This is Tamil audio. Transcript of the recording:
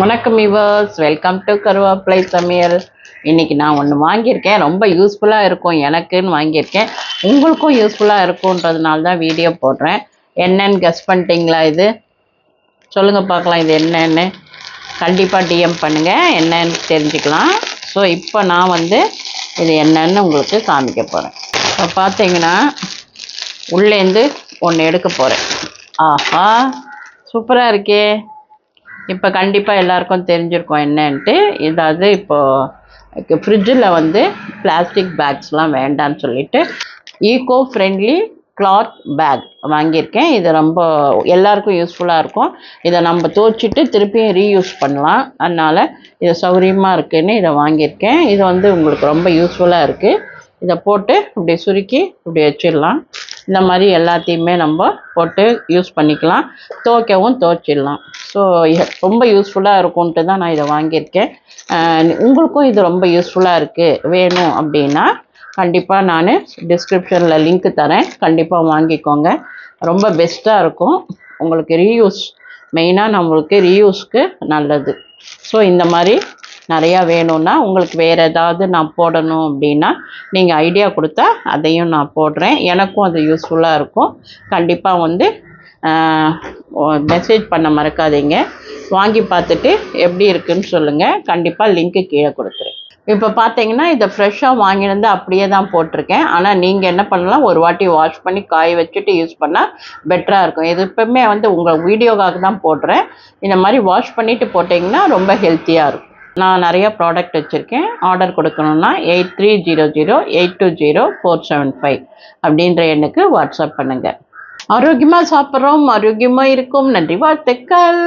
வணக்கம் இவர்ஸ் வெல்கம் டு கருவேப்பிலை சமையல் இன்னைக்கு நான் ஒன்று வாங்கியிருக்கேன். ரொம்ப யூஸ்ஃபுல்லாக இருக்கும். எனக்குன்னு வாங்கியிருக்கேன். உங்களுக்கும் யூஸ்ஃபுல்லாக இருக்கும்ன்றதுனால தான் வீடியோ போடுறேன். என்னன்னு கெஸ் பண்ணிட்டீங்களா இது? சொல்லுங்கள் பார்க்கலாம் இது என்னன்னு. கண்டிப்பாக டிஎம் பண்ணுங்கள் என்னன்னு தெரிஞ்சுக்கலாம். ஸோ இப்போ நான் வந்து இது என்னன்னு உங்களுக்கு காமிக்க போகிறேன் இப்போ பார்த்தீங்கன்னா உள்ளேருந்து ஒன்று எடுக்க போகிறேன் ஆஹா சூப்பராக இருக்கே. இப்போ கண்டிப்பாக எல்லாருக்கும் தெரிஞ்சிருக்கும் என்னன்ட்டு இதாவது இப்போது ஃப்ரிட்ஜில் வந்து பிளாஸ்டிக் பேக்ஸ்லாம் வேண்டாம்னு சொல்லிட்டு ஈகோ ஃப்ரெண்ட்லி கிளாத் பேக் வாங்கியிருக்கேன். இது ரொம்ப எல்லாருக்கும் யூஸ்ஃபுல்லாக இருக்கும். இதை நம்ம துவச்சிட்டு திருப்பியும் ரீயூஸ் பண்ணலாம். அதனால் இது சௌகரியமாக இருக்குதுன்னு இதை வாங்கியிருக்கேன். இது வந்து உங்களுக்கு ரொம்ப யூஸ்ஃபுல்லாக இருக்குது இதை போட்டு இப்படி சுருக்கி இப்படி வச்சிடலாம். இந்த மாதிரி எல்லாத்தையுமே நம்ம போட்டு யூஸ் பண்ணிக்கலாம். துவைக்கவும் துவைச்சிடலாம். ஸோ ரொம்ப யூஸ்ஃபுல்லாக இருக்கும்ன்ட்டு தான் நான் இதை வாங்கியிருக்கேன். உங்களுக்கும் இது ரொம்ப யூஸ்ஃபுல்லாக இருக்குது வேணும் அப்படின்னா கண்டிப்பாக நான் டிஸ்கிரிப்ஷனில் லிங்க் தரேன். கண்டிப்பாக வாங்கிக்கோங்க. ரொம்ப பெஸ்ட்டாக இருக்கும். உங்களுக்கு ரீயூஸ் மெயினாக நம்மளுக்கு ரீயூஸ்க்கு நல்லது. ஸோ இந்த மாதிரி நிறையா வேணும்னா உங்களுக்கு வேறு ஏதாவது நான் போடணும் அப்படின்னா நீங்கள் ஐடியா கொடுத்தா அதையும் நான் போடுறேன். எனக்கும் அது யூஸ்ஃபுல்லாக இருக்கும். கண்டிப்பாக வந்து மெசேஜ் பண்ண மறக்காதீங்க. வாங்கி பார்த்துட்டு எப்படி இருக்குன்னு சொல்லுங்கள் கண்டிப்பாக லிங்க்கு கீழே கொடுத்துருங்க இப்போ பார்த்தீங்கன்னா இதை ஃப்ரெஷ்ஷாக வாங்கினது அப்படியே தான் போட்டிருக்கேன். ஆனால் நீங்கள் என்ன பண்ணலாம்? ஒரு வாட்டி வாஷ் பண்ணி காய வச்சுட்டு யூஸ் பண்ணால் பெட்டராக இருக்கும். இது எப்பவுமே வந்து உங்கள் வீடியோக்காக தான் போடுறேன். இந்த மாதிரி வாஷ் பண்ணிவிட்டு போட்டிங்கன்னா ரொம்ப ஹெல்த்தியாக இருக்கும். நான் நிறைய ப்ராடக்ட் வச்சுருக்கேன். Order கொடுக்கணுன்னா eight three zero zero eight two zero four seven five அப்படின்ற எண்ணுக்கு வாட்ஸ்அப் பண்ணுங்கள் ஆரோக்கியமாக சாப்பிட்றோம். ஆரோக்கியமாக இருக்கும். நன்றி வாழ்த்துக்கள்.